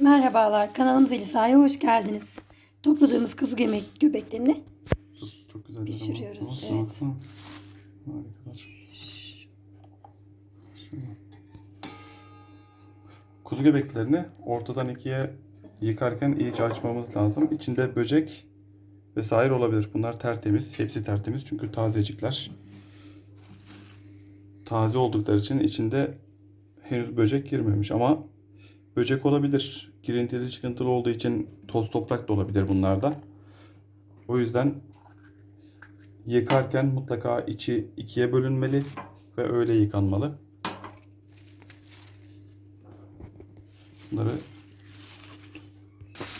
Merhabalar, kanalımız Elisa'ya hoş geldiniz. Topladığımız kuzu yemek göbeklerini Çok, çok güzel. Pişiriyoruz, Olsun, evet. Harikalar. Kuzu göbeklerini ortadan ikiye yıkarken iyice açmamız lazım. İçinde böcek vesaire olabilir. Bunlar tertemiz. Hepsi tertemiz çünkü tazecikler. Taze oldukları için içinde henüz böcek girmemiş ama böcek olabilir. Girintili çıkıntılı olduğu için toz toprak da olabilir bunlardan. O yüzden Yıkarken mutlaka içi ikiye bölünmeli ve öyle yıkanmalı. Bunları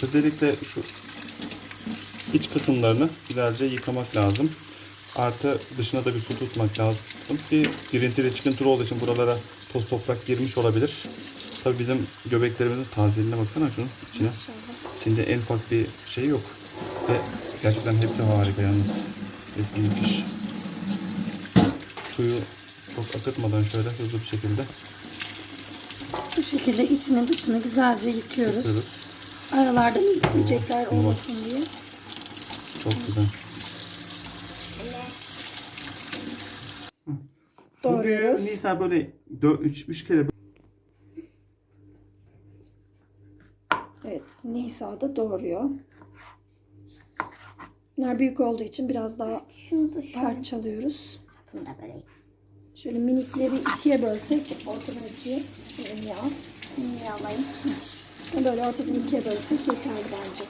özellikle şu iç kısımlarını güzelce yıkamak lazım. Artı dışına da bir su tutmak lazım ki girintili çıkıntılı olduğu için buralara toz toprak girmiş olabilir. Tabii bizim göbeklerimizin tazeliğine baksana şunun içine. İçinde en ufak bir şey yok. Ve gerçekten hepsi harika yalnız. Hepsi müthiş. Suyu çok akıtmadan şöyle hızlı bir şekilde bu şekilde içini dışını güzelce yıkıyoruz. yapıyoruz. Aralarda tamam. olmasın diye. Çok güzel. Doğruyoruz. Bu Nisa böyle 3 kere Evet, Nisa da doğruyor. Bunlar büyük olduğu için biraz daha Şunu da şöyle parçalıyoruz. sapını da bölelim. Şöyle minikleri ikiye bölsek, ortadan ikiye, şöyle yağ. Şimdi alayım. Böyle ortadan ikiye bölsek yeterli bence.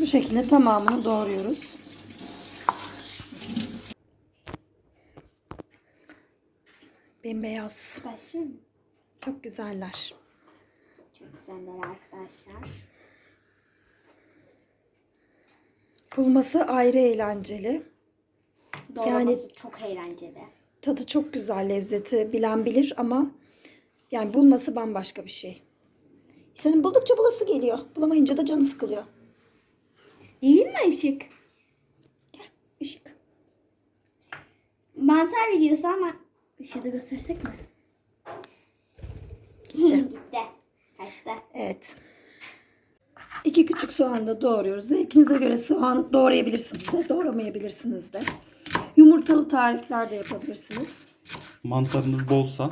Bu şekilde tamamını doğruyoruz. Bembeyaz. Başlıyor mu? Çok güzeller. Çok güzeller arkadaşlar. Pulması ayrı eğlenceli. Doğraması çok eğlenceli. Tadı çok güzel, lezzeti bilen bilir ama yani bulması bambaşka bir şey. Senin buldukça bulası geliyor. Bulamayınca da canı sıkılıyor. Değil mi Işık? Işık. Mantar videosu ama Işığı da göstersek mi? Gitti. Gitti. Kaçtı. Evet. İki küçük soğan da doğruyoruz. Zevkinize göre soğan doğrayabilirsiniz de, doğramayabilirsiniz de. Yumurtalı tarifler de yapabilirsiniz. mantarınız bolsa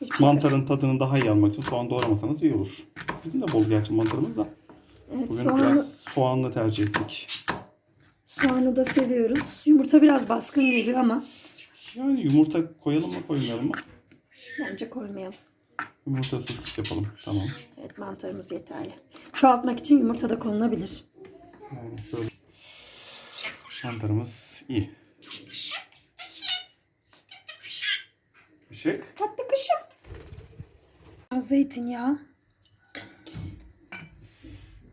Hiçbir şey mantarın tadını daha iyi almak için soğan doğramasanız iyi olur. Bizim de bol gerçi mantarımız da. Evet, Bugün soğanı, biraz soğanlı tercih ettik. soğanı da seviyoruz. Yumurta biraz baskın geliyor ama Yani yumurta koyalım mı koymayalım mı? bence koymayalım. Yumurtasız yapalım. Tamam. Evet mantarımız yeterli. Çoğaltmak için yumurta da konulabilir. Yani şöyle. Mantarımız iyi. Işık. Tatlı kışım. Az zeytinyağı.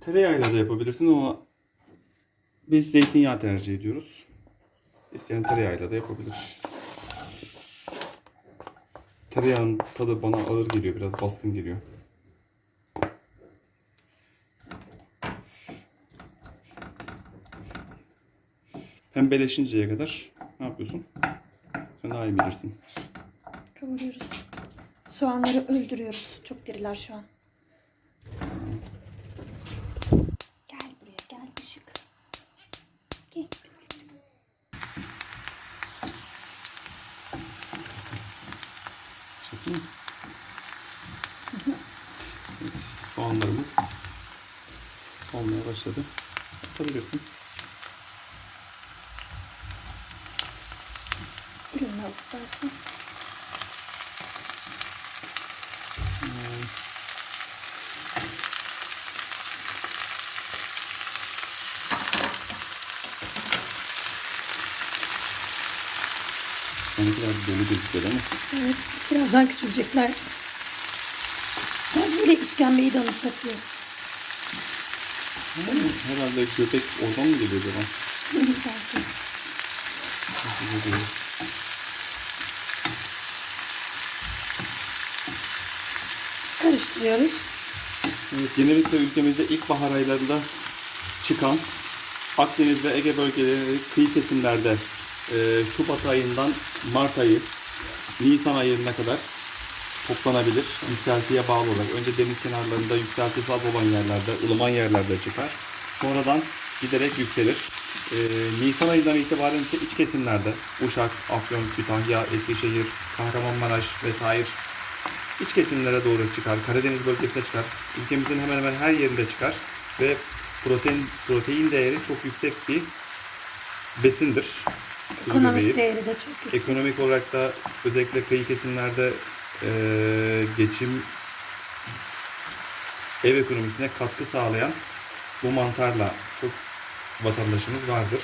Tereyağıyla da yapabilirsin ama biz zeytinyağı tercih ediyoruz. İsteyen tereyağıyla da yapabilir. Tereyağının tadı bana ağır geliyor, biraz baskın geliyor. Pembeleşinceye kadar ne yapıyorsun? Sen daha iyi bilirsin. Kavuruyoruz. Soğanları öldürüyoruz. Çok diriler şu an. Gel buraya gel ışık. Gel. Çekeyim. Evet, soğanlarımız olmaya başladı. Atabilirsin. Al istersen. Yani biraz dolu gözüküyor ama Evet. Birazdan küçülecekler. Ben böyle işkembeyi de anımsatıyor. Herhalde köpek oradan mı geliyor acaba? Belki. Nasıl geliyor? Karıştırıyoruz. Evet, genellikle ülkemizde ilkbahar aylarında çıkan Akdeniz ve Ege bölgeleri kıyı kesimlerde e, Şubat ayından Mart ayı Nisan ayına kadar toplanabilir. Yükseltiye bağlı olarak. Önce deniz kenarlarında yükseltisi az olan yerlerde, ılıman yerlerde çıkar. Sonradan giderek yükselir. Ee, Nisan ayından itibaren ise iç kesimlerde Uşak, Afyon, Kütahya, Eskişehir, Kahramanmaraş vesaire iç kesimlere doğru çıkar. Karadeniz bölgesine çıkar. Ülkemizin hemen hemen her yerinde çıkar ve protein protein değeri çok yüksek bir besindir. Ekonomik değeri de çok yüksek. Ekonomik olarak da özellikle kıyı kesimlerde eee, geçim ev ekonomisine katkı sağlayan bu mantarla çok vatandaşımız vardır.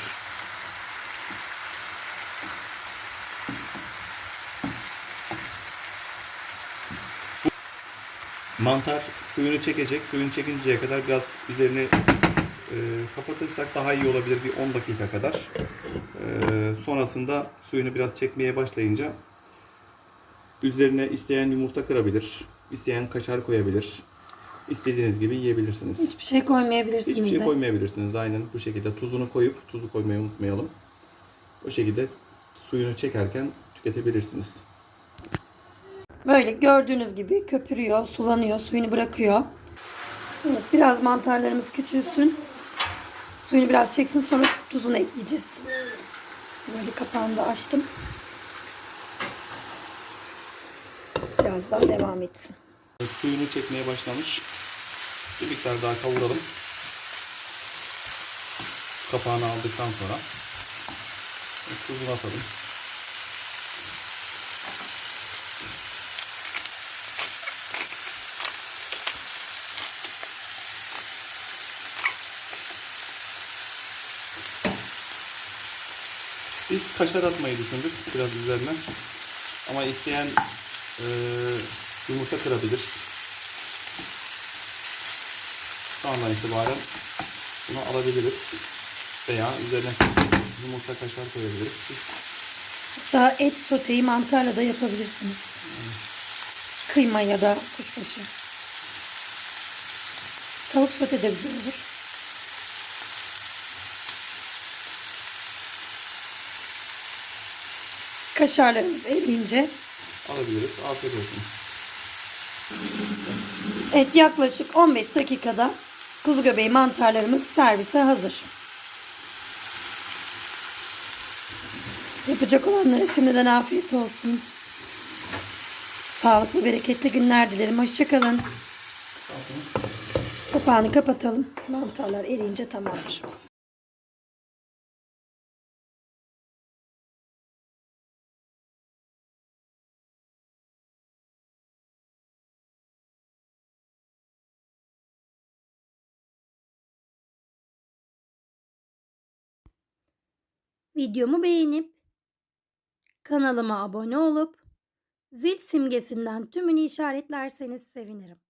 Mantar suyunu çekecek. Suyunu çekinceye kadar biraz üzerini eee, kapatırsak daha iyi olabilir bir 10 dakika kadar. Eee, sonrasında suyunu biraz çekmeye başlayınca üzerine isteyen yumurta kırabilir, isteyen kaşar koyabilir. İstediğiniz gibi yiyebilirsiniz. Hiçbir şey koymayabilirsiniz Hiçbir şey de. koymayabilirsiniz. Aynen bu şekilde tuzunu koyup tuzu koymayı unutmayalım. O şekilde suyunu çekerken tüketebilirsiniz. Böyle gördüğünüz gibi köpürüyor, sulanıyor, suyunu bırakıyor. Evet, biraz mantarlarımız küçülsün. Suyunu biraz çeksin sonra tuzunu ekleyeceğiz. Böyle kapağını da açtım. Birazdan devam etsin. Suyunu çekmeye başlamış. Bir miktar daha kavuralım. Kapağını aldıktan sonra tuzunu atalım. Biz kaşar atmayı düşündük biraz üzerine. Ama isteyen eee, yumurta kırabilir. Şu andan itibaren bunu alabiliriz. Veya üzerine yumurta kaşar koyabiliriz. Daha et soteyi mantarla da yapabilirsiniz. Kıyma ya da kuşbaşı. Tavuk sote de güzel olur. Kaşarlarımız eriyince Alabiliriz. Afiyet olsun. Evet yaklaşık 15 dakikada kuzu göbeği mantarlarımız servise hazır. Yapacak olanlara şimdiden afiyet olsun. Sağlıklı bereketli günler dilerim. Hoşçakalın. Kapağını kapatalım. Mantarlar eriyince tamamdır. Videomu beğenip kanalıma abone olup zil simgesinden tümünü işaretlerseniz sevinirim.